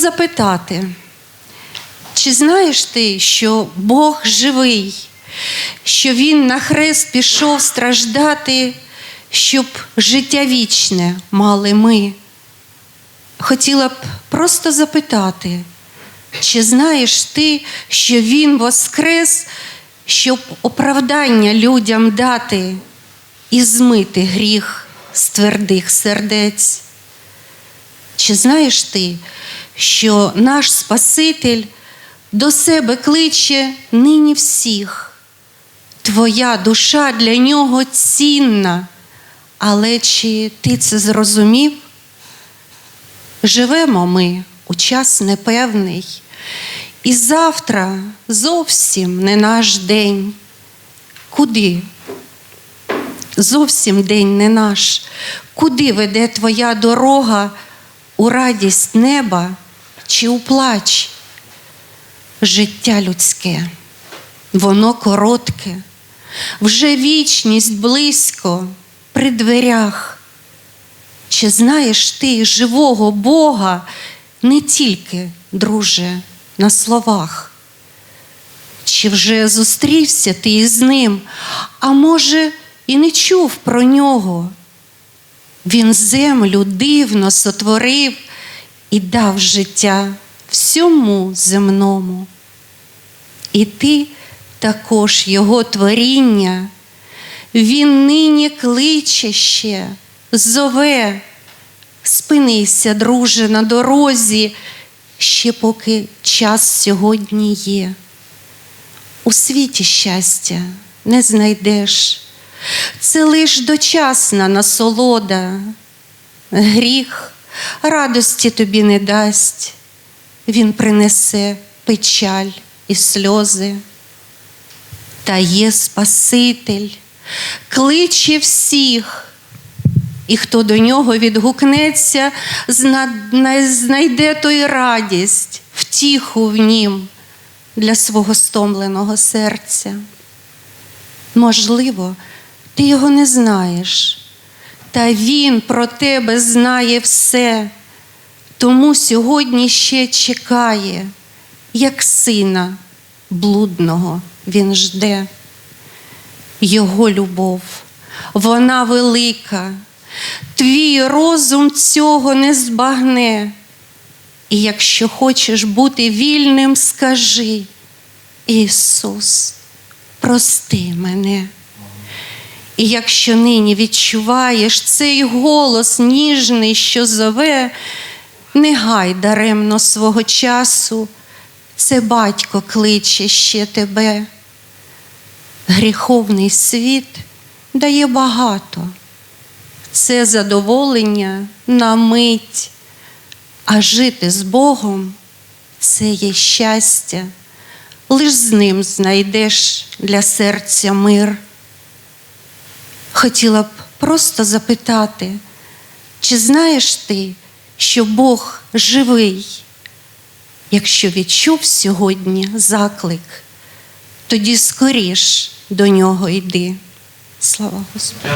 запитати, чи знаєш ти, що Бог живий, що Він на хрест пішов страждати, щоб життя вічне мали ми? Хотіла б просто запитати, чи знаєш ти, що Він воскрес, щоб оправдання людям дати і змити гріх з твердих сердець? Чи знаєш ти, що наш Спаситель до себе кличе нині всіх? Твоя душа для нього цінна, але чи ти це зрозумів? Живемо ми у час непевний, і завтра зовсім не наш день. Куди? Зовсім день не наш. Куди веде твоя дорога у радість неба чи у плач? Життя людське, воно коротке, вже вічність близько при дверях. Чи знаєш ти живого Бога не тільки, друже, на словах? Чи вже зустрівся ти із ним, а може, і не чув про нього? Він землю дивно сотворив і дав життя всьому земному. І ти також його творіння, він нині кличе ще, зове, спинися, друже, на дорозі, ще поки час сьогодні є. У світі щастя не знайдеш, це лиш дочасна насолода, гріх радості тобі не дасть, він принесе печаль і сльози. Та є Спаситель, кличе всіх, і хто до нього відгукнеться, знайде той радість, втіху в нім для свого стомленого серця. Можливо, ти його не знаєш, та він про тебе знає все, тому сьогодні ще чекає, як сина блудного він жде. Його любов, вона велика, твій розум цього не збагне. І якщо хочеш бути вільним, скажи, Ісус, прости мене. І якщо нині відчуваєш цей голос ніжний, що зове, не гай даремно свого часу, це батько кличе ще тебе. Гріховний світ дає багато, це задоволення на мить, а жити з Богом це є щастя, лиш з ним знайдеш для серця мир. Хотіла б просто запитати, чи знаєш ти, що Бог живий? Якщо відчув сьогодні заклик, тоді скоріш до нього йди. Слава Господу!